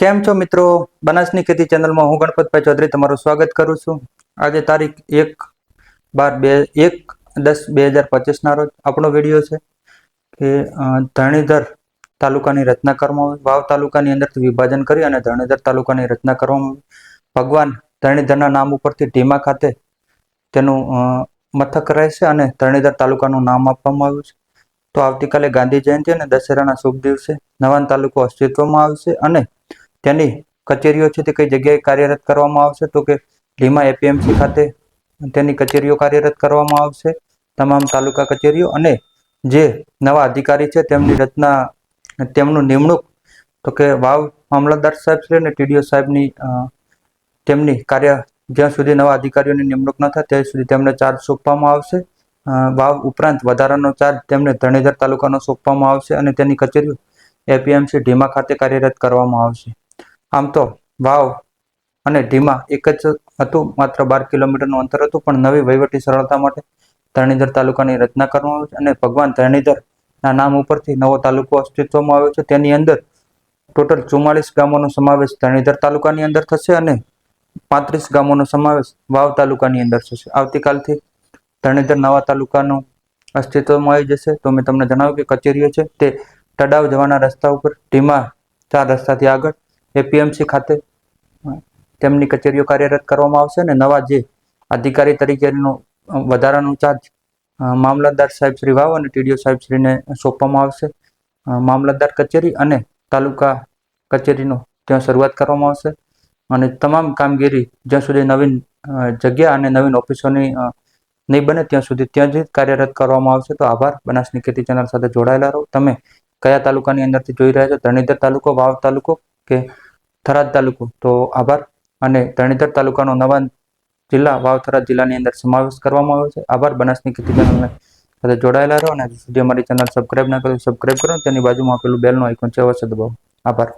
કેમ છો મિત્રો? બનાસની ખેતી ચેનલમાં હું ગણપતભાઈ ચૌધરી તમારું સ્વાગત કરું છું. આજે તારીખ એક બાર બે, એક દસ બે હજાર પચીસના રોજ આપણો વીડિયો છે કે ધરણીધર તાલુકાની રચના કરવામાં આવી વાવ તાલુકાની અંદરથી વિભાજન કરી અને ધરણીધર તાલુકાની રચના કરવામાં આવી ભગવાન ધરણીધરના નામ ઉપરથી ઢીમા ખાતે તેનું મથક રહેશે અને ધરણીધર તાલુકાનું નામ આપવામાં આવ્યું છે. તો આવતીકાલે ગાંધી જયંતિ અને દશેરાના શુભ દિવસે નવાન તાલુકો અસ્તિત્વમાં આવશે અને તેની કચેરીઓ છે તે કઈ જગ્યાએ કાર્યરત કરવામાં આવશે? તો કે ધીમા એપીએમસી ખાતે તેની કચેરીઓ કાર્યરત કરવામાં આવશે, તમામ તાલુકા કચેરીઓ અને જે નવા અધિકારી છે તેમની રચના, તેમનું નિમણૂક, તો કે વાવ મામલતદાર સાહેબ શ્રી અને ટીડીઓ સાહેબની તેમની કાર્ય, જ્યાં સુધી નવા અધિકારીઓની નિમણૂક ન થાય ત્યાં સુધી તેમને ચાર્જ સોંપવામાં આવશે. વાવ ઉપરાંત વધારાનો ચાર્જ તેમને ધરણીધર તાલુકાનો સોંપવામાં આવશે અને તેની કચેરીઓ એપીએમસી ઢીમા ખાતે કાર્યરત કરવામાં આવશે. આમ તો વાવ. અને ઢીમા એક જ હતું, માત્ર બાર કિલોમીટરનું અંતર હતું, પણ નવી વહીવટી સરળતા માટે ધરણીધર તાલુકાની રચના કરવામાં આવી છે અને ભગવાન ધરણીધરના નામ ઉપરથી નવો તાલુકો અસ્તિત્વમાં આવ્યો છે. તેની અંદર ટોટલ ચુમ્માલીસ ગામોનો સમાવેશ ધરણીધર તાલુકાની અંદર થશે અને પાંત્રીસ ગામોનો સમાવેશ વાવ તાલુકાની અંદર થશે. આવતીકાલથી ધરણીધર નવા તાલુકાનું અસ્તિત્વમાં આવી જશે. તો મેં તમને જણાવ્યું કે કચેરીઓ છે તે તડાવ જવાના રસ્તા ઉપર ઢીમા ચાર રસ્તાથી આગળ એપીએમસી ખાતે. તેમની કચેરીઓ કાર્યરત કરવામાં આવશે અને નવા જે અધિકારી તરીકેનો વધારાનો ચાર્જ મામલતદાર સાહેબ શ્રી વાવ અને ટીડીઓ સાહેબ શ્રીને સોંપવામાં આવશે. મામલતદાર કચેરી અને તાલુકા કચેરીનો ત્યાં શરૂઆત કરવામાં આવશે. અને તમામ કામગીરી જ્યાં સુધી નવીન જગ્યા અને નવીન ઓફિસોની નહીં બને ત્યાં સુધી ત્યાં જ કાર્યરત કરવામાં આવશે. તો આભાર. બનાસની ખેતી ચેનલ સાથે જોડાયેલા રહો. તમે કયા તાલુકાની અંદરથી જોઈ રહ્યા છો? ધરણીધર તાલુકો, વાવ તાલુકો કે થરાદ તાલુકો, તો આભાર. અને ધરણીધર તાલુકાનો નવા જિલ્લા વાવ થરાદ જિલ્લાની અંદર સમાવેશ કરવામાં આવ્યો છે. આભાર. બનાસની ખેતી ચેનલને સાથે જોડાયેલા રહો અને હજુ સુધી અમારી ચેનલ સબસ્ક્રાઇબ ના કરી સબસ્ક્રાઈબ કરો. તેની બાજુમાં આપેલું બેલનું આઇકોન છે, અવશ્ય દબાવો. આભાર.